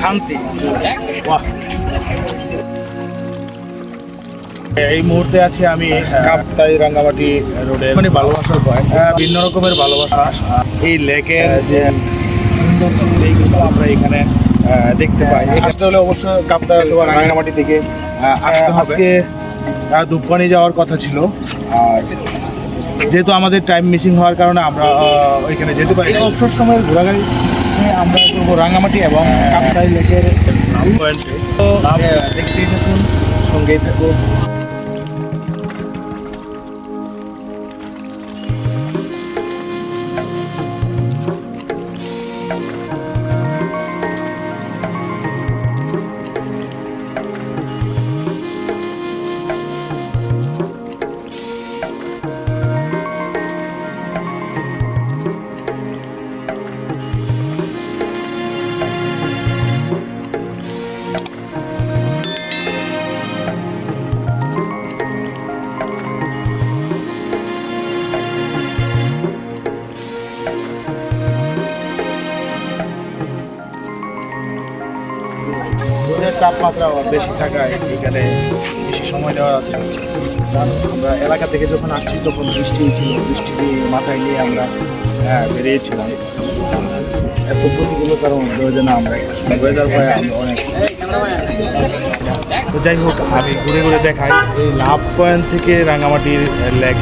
শান্তি। এই মুহূর্তে আছি আমি কাপ্তাই রাঙ্গামাটি রোডে মানে ভালোবাসার পয়েন্ট ভিন্ন রকমের ভালোবাসা। এই লেকের যে সুন্দর এইগুলো আমরা এখানে দেখতে পাই। আসতে হলে অবশ্যই কাপ্তাই রাঙ্গামাটি থেকে আসতে আজকে ধূপকানি যাওয়ার কথা ছিল। আর যেহেতু আমাদের টাইম মিসিং হওয়ার কারণে আমরা ওইখানে যেতে পারি। অবসর সময়ের ঘোরাঘুরি আমরা করব রাঙামাটি এবং কাপ্তাই লেকের পয়েন্টে তো দেখতেই থাকুন সঙ্গেই থাকুন। রোদের তাপমাত্রা বেশি থাকায় এখানে বেশি সময় দেওয়া যাচ্ছে আমরা এলাকা থেকে যখন আসছি তখন বৃষ্টি ছিল। বৃষ্টি মাথায় নিয়ে আমরা হ্যাঁ, বেরিয়েছিলাম। এত প্রতিকূলতার মধ্যে না আমরা ওয়েদার ভয়ে আমরা অনেক যাই হোক আমি ঘুরে ঘুরে দেখাই এই লাভ পয়েন্ট থেকে রাঙামাটির লেক।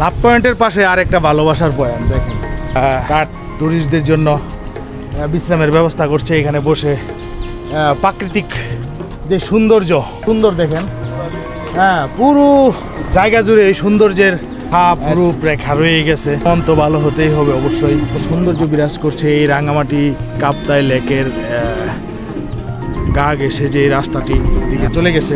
লাভ পয়েন্টের পাশে আর একটা ভালোবাসার পয়েন্ট দেখেন। কাঠ ট্যুরিস্টদের জন্য বিশ্রামের ব্যবস্থা করছে এখানে বসে। প্রাকৃতিক যে সৌন্দর্য সুন্দর দেখেন। হ্যাঁ পুরো জায়গা জুড়ে এই সৌন্দর্যের ছাপ রূপ রেখা রয়ে গেছে। মন তো ভালো হতেই হবে অবশ্যই। সৌন্দর্য বিরাজ করছে এই রাঙামাটি কাপ্তাই লেকের গা ঘেসে যে রাস্তাটি দিকে চলে গেছে।